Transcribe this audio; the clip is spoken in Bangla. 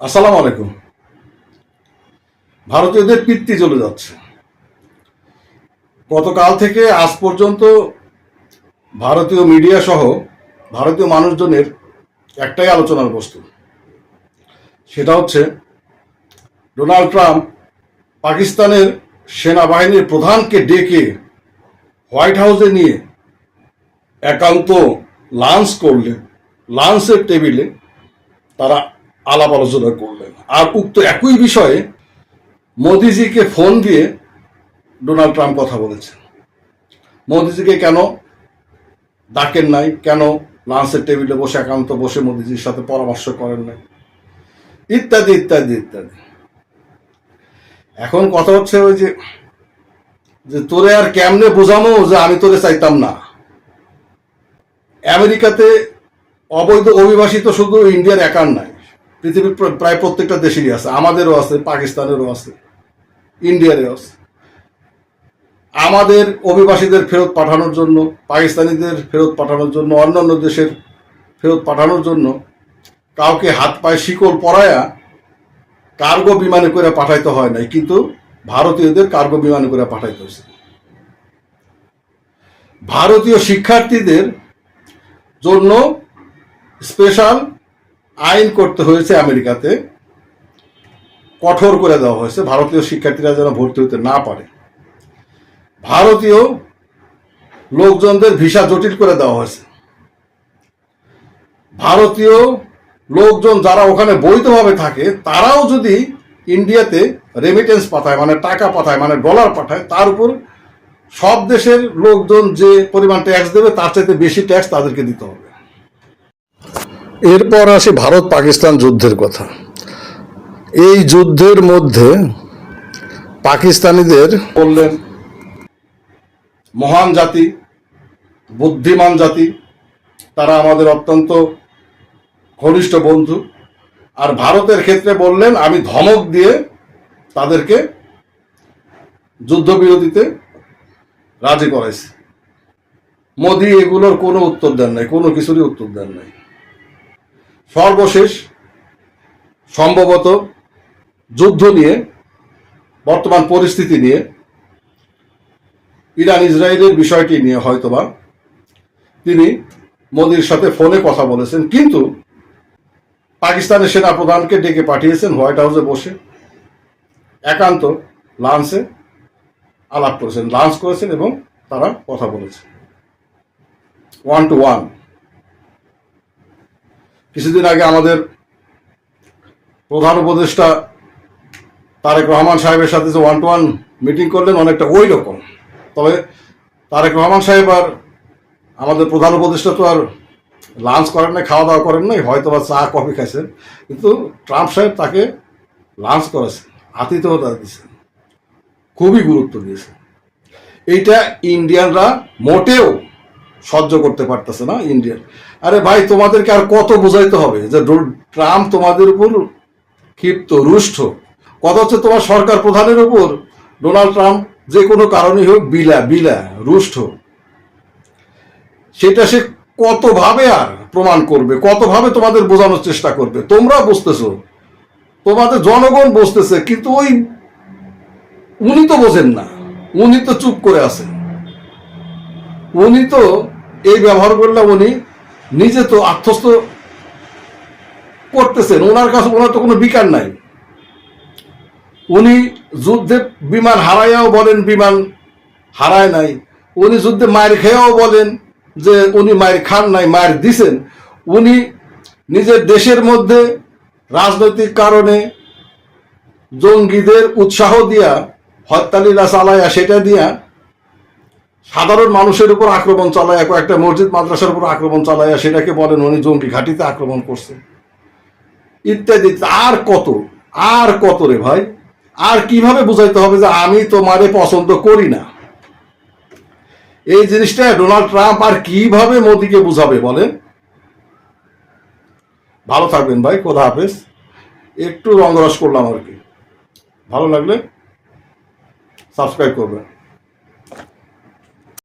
আসসালামু আলাইকুম। ভারতীয়দের পিত্তি চলে যাচ্ছে। গতকাল থেকে আজ পর্যন্ত ভারতীয় মিডিয়া সহ ভারতীয় মানুষজনের একটাই আলোচনার বস্তু। সেটা হচ্ছে, ডোনাল্ড ট্রাম্প পাকিস্তানের সেনাবাহিনীর প্রধানকে ডেকে হোয়াইট হাউসে নিয়ে একান্ত লাঞ্চ করলে লাঞ্চের টেবিলে তারা আলাপ আলোচনা করলেন। আর উক্ত একই বিষয়ে মোদিজিকে ফোন দিয়ে ডোনাল্ড ট্রাম্প কথা বলেছেন। মোদিজিকে কেন ডাকেন নাই? কেন লাঞ্চের টেবিলে বসে একান্ত বসে মোদিজির সাথে পরামর্শ করেন নাই? ইত্যাদি ইত্যাদি ইত্যাদি। এখন কথা হচ্ছে ওই যে যে তোরে আর কেমনে বোঝানো যে আমি তোরে চাইতাম না? আমেরিকাতে অবৈধ অভিবাসী তো শুধু ইন্ডিয়ার একার নাই। পৃথিবীর প্র- প্রায় প্রত্যেকটা দেশেরই আছে। আমাদেরও আছে, পাকিস্তানেরও আছে, ইন্ডিয়ারও আছে। আমাদের অভিবাসীদের ফেরত পাঠানোর জন্য, পাকিস্তানিদের ফেরত পাঠানোর জন্য, অন্যান্য দেশের ফেরত পাঠানোর জন্য কাউকে হাত পায়ে শিকল পরায়া কার্গো বিমানে করে পাঠাইতে হয় নাই, কিন্তু ভারতীয়দের কার্গো বিমানে করে পাঠাইতে হয়েছে। ভারতীয় শিক্ষার্থীদের জন্য স্পেশাল আইন করতে হয়েছে আমেরিকাতে, কঠোর করে দেওয়া হয়েছে। ভারতীয় শিক্ষার্থীরা যেন ভর্তি হতে না পারে। ভারতীয় লোকজনদের ভিসা জটিল করে দেওয়া হয়েছে। ভারতীয় লোকজন যারা ওখানে বৈধভাবে থাকে, তারাও যদি ইন্ডিয়াতে রেমিটেন্স পাঠায় মানে টাকা পাঠায় মানে ডলার পাঠায়, তার উপর সব দেশের লোকজন যে পরিমাণ ট্যাক্স দেবে, তার চাইতে বেশি ট্যাক্স তাদেরকে দিতে হবে। এরপর আসি ভারত পাকিস্তান যুদ্ধের কথা। এই যুদ্ধের মধ্যে পাকিস্তানিদের বললেন মহান জাতি, বুদ্ধিমান জাতি, তারা আমাদের অত্যন্ত ঘনিষ্ঠ বন্ধু। আর ভারতের ক্ষেত্রে বললেন, আমি ধমক দিয়ে তাদেরকে যুদ্ধবিরতিতে রাজি করাইছি। মোদি এগুলোর কোনো উত্তর দেন নাই, কোনো কিছুরই উত্তর দেন নাই। সর্বশেষ সম্ভবত যুদ্ধ নিয়ে, বর্তমান পরিস্থিতি নিয়ে ইরান ইসরায়েলের বিষয়টি নিয়ে হয়তোবা তিনি মোদির সাথে ফোনে কথা বলেছেন, কিন্তু পাকিস্তানের সেনা প্রধানকে ডেকে পাঠিয়েছেন হোয়াইট হাউসে বসে। একান্ত লাঞ্চে আলাপ করেছেন, লাঞ্চ করেছেন এবং তারা কথা বলেছেন। One two one. কিছুদিন আগে আমাদের প্রধান উপদেষ্টা তারেক রহমান সাহেবের সাথে যে ওয়ান টু ওয়ান মিটিং করলেন, অনেকটা ওই রকম তবে তারেক রহমান সাহেব আর আমাদের প্রধান উপদেষ্টা তো আর লাঞ্চ করেন নাই, খাওয়া দাওয়া করেন নাই হয়তো বা চা, কফি খাইছেন। কিন্তু ট্রাম্প সাহেব তাকে লাঞ্চ করেছেন, আতিথ্যতা দিয়েছেন, খুবই গুরুত্ব দিয়েছে এইটা ইন্ডিয়ানরা মোটেও সহ্য করতে পারতেছে না, ইন্ডিয়ান। আরে ভাই, তোমাদেরকে আর কত বোঝাইতে হবে যে ট্রাম্প তোমাদের উপর ক্ষিপ্ত, রুষ্ট কথা হচ্ছে তোমার সরকার প্রধানের উপর, ডোনাল্ড ট্রাম্প যে কোনো কারণেই হোক বিলা বিলা, রুষ্ট সেটা সে কতভাবে আর প্রমাণ করবে, কতভাবে তোমাদের বোঝানোর চেষ্টা করবে, তোমরা বুঝতেছো। তোমাদের জনগণ বুঝতেছে, কিন্তু ওই উনি তো বোঝেন না, উনি তো চুপ করে আছেন। উনি তো এই ব্যবহার করলে উনি নিজে তো আত্মস্থ করতেছেন। ওনার কাছে ওনার তো কোনো বিকার নাই। উনি যুদ্ধে বিমান হারাইয়াও বলেন, বিমান হারায় নাই। উনি যুদ্ধে মায়ের খেয়েও বলেন যে উনি মায়ের খান নাই মায়ের দিছেন। উনি নিজের দেশের মধ্যে রাজনৈতিক কারণে জঙ্গিদের উৎসাহ দিয়া হত্যালীলা চালাইয়া সেটা দিয়া সাধারণ মানুষের উপর আক্রমণ চালায়, কয়েকটা মসজিদ, মাদ্রাসার উপর আক্রমণ চালাইয়া সেটাকে বলেন উনি জঙ্গি ঘাটিতে আক্রমণ করছে। ইত্যাদি, আর কত আর কত রে ভাই? আর কীভাবে বুঝাইতে হবে যে আমি তোমারে পছন্দ করি না? এই জিনিসটা ডোনাল্ড ট্রাম্প আর কীভাবে মোদিকে বুঝাবে বলেন? ভালো থাকবেন ভাই, খোদা হাফেজ। একটু রঙ্গরস করলাম আর কি। ভালো লাগলে সাবস্ক্রাইব করবেন।